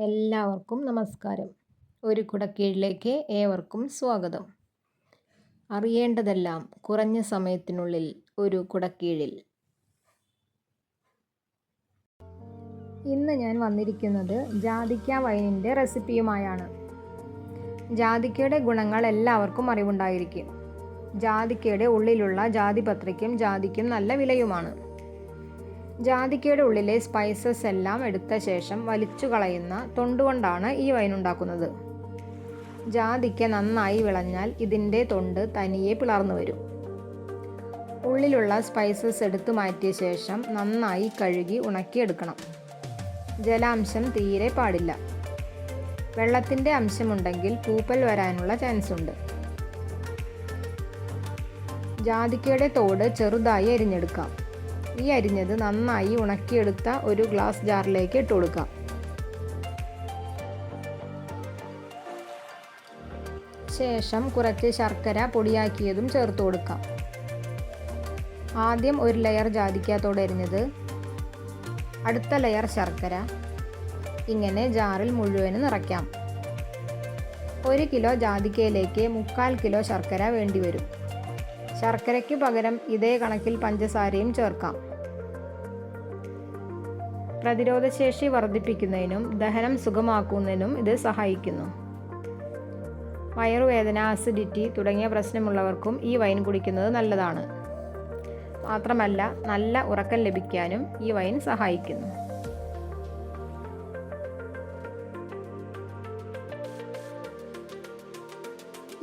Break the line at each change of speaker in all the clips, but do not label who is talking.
എല്ലാവർക്കും നമസ്കാരം. ഒരു കുടക്കീഴിലേക്ക് ഏവർക്കും സ്വാഗതം. അറിയേണ്ടതെല്ലാം കുറഞ്ഞ സമയത്തിനുള്ളിൽ ഒരു കുടക്കീഴിൽ. ഇന്ന് ഞാൻ വന്നിരിക്കുന്നത് ജാതിക്ക വൈനിന്റെ റെസിപ്പിയുമായാണ്. ജാതിക്കയുടെ ഗുണങ്ങൾ എല്ലാവർക്കും അറിവുണ്ടായിരിക്കും. ജാതിക്കയുടെ ഉള്ളിലുള്ള ജാതിപത്രിക്കും ജാതിക്കും നല്ല വിലയുമാണ്. ജാതിക്കയുടെ ഉള്ളിലെ സ്പൈസസ് എല്ലാം എടുത്ത ശേഷം വലിച്ചു കളയുന്ന തൊണ്ടുകൊണ്ടാണ് ഈ വൈൻ ഉണ്ടാക്കുന്നത്. ജാതിക്ക നന്നായി വിളഞ്ഞാൽ ഇതിന്റെ തൊണ്ട് തനിയെ പിളർന്നു വരും. ഉള്ളിലുള്ള സ്പൈസസ് എടുത്തു മാറ്റിയ ശേഷം നന്നായി കഴുകി ഉണക്കിയെടുക്കണം. ജലാംശം തീരെ പാടില്ല. വെള്ളത്തിന്റെ അംശമുണ്ടെങ്കിൽ പൂപ്പൽ വരാനുള്ള ചാൻസ് ഉണ്ട്. ജാതിക്കയുടെ തോട് ചെറുതായി അരിഞ്ഞെടുക്കാം. ഈ അരിഞ്ഞത് നന്നായി ഉണക്കിയെടുത്ത ഒരു ഗ്ലാസ് ജാറിലേക്ക് ഇട്ട് കൊടുക്കാം. ശേഷം കുറച്ച് ശർക്കര പൊടിയാക്കിയതും ചേർത്ത് കൊടുക്കാം. ആദ്യം ഒരു ലെയർ ജാതിക്കാത്തോടെ അരിഞ്ഞത്. അടുത്ത ലെയർ ശർക്കര. ഇങ്ങനെ ജാറിൽ മുഴുവനും നിറയ്ക്കാം. ഒരു കിലോ ജാതിക്കയിലേക്ക് മുക്കാൽ കിലോ ശർക്കര വേണ്ടിവരും. ശർക്കരയ്ക്ക് പകരം ഇതേ കണക്കിൽ പഞ്ചസാരയും ചേർക്കാം. പ്രതിരോധശേഷി വർദ്ധിപ്പിക്കുന്നതിനും ദഹനം സുഖമാക്കുന്നതിനും ഇത് സഹായിക്കുന്നു. വയറുവേദന അസിഡിറ്റി തുടങ്ങിയ പ്രശ്നമുള്ളവർക്കും ഈ വൈൻ കുടിക്കുന്നത് നല്ലതാണ്. മാത്രമല്ല നല്ല ഉറക്കം ലഭിക്കാനും ഈ വൈൻ സഹായിക്കുന്നു.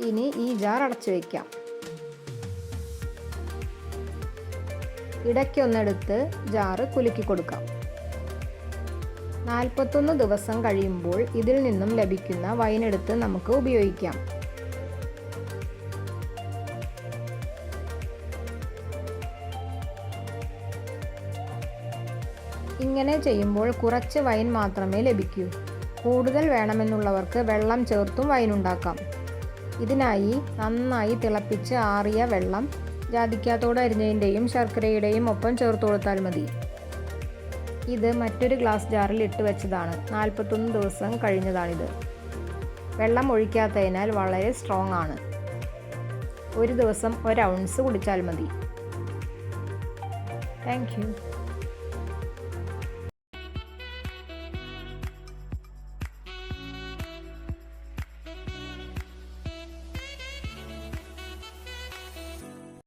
ഇനി ഈ ജാർ അടച്ചു വയ്ക്കാം ഇടയ്ക്കൊന്നെടുത്ത് ജാറ് കുലുക്കി കൊടുക്കാം. നാൽപ്പത്തൊന്ന് ദിവസം കഴിയുമ്പോൾ ഇതിൽ നിന്നും ലഭിക്കുന്ന വൈനെടുത്ത് നമുക്ക് ഉപയോഗിക്കാം. ഇങ്ങനെ ചെയ്യുമ്പോൾ കുറച്ച് വൈൻ മാത്രമേ ലഭിക്കൂ. കൂടുതൽ വേണമെന്നുള്ളവർക്ക് വെള്ളം ചേർത്തും വൈൻ ഉണ്ടാക്കാം. ഇതിനായി നന്നായി തിളപ്പിച്ച് ആറിയ വെള്ളം ജാതിക്കാത്തോട് അരിഞ്ഞതിന്റെയും ശർക്കരയുടെയും ഒപ്പം ചേർത്ത് കൊടുത്താൽ മതി. ഇത് മറ്റൊരു ഗ്ലാസ് ജാറിൽ ഇട്ട് വെച്ചതാണ്. നാൽപ്പത്തൊന്ന് ദിവസം കഴിഞ്ഞതാണിത്. വെള്ളം ഒഴിക്കാത്തതിനാൽ വളരെ സ്ട്രോങ് ആണ്. ഒരു ദിവസം ഒരു ഔൺസ് കുടിച്ചാൽ മതി. താങ്ക്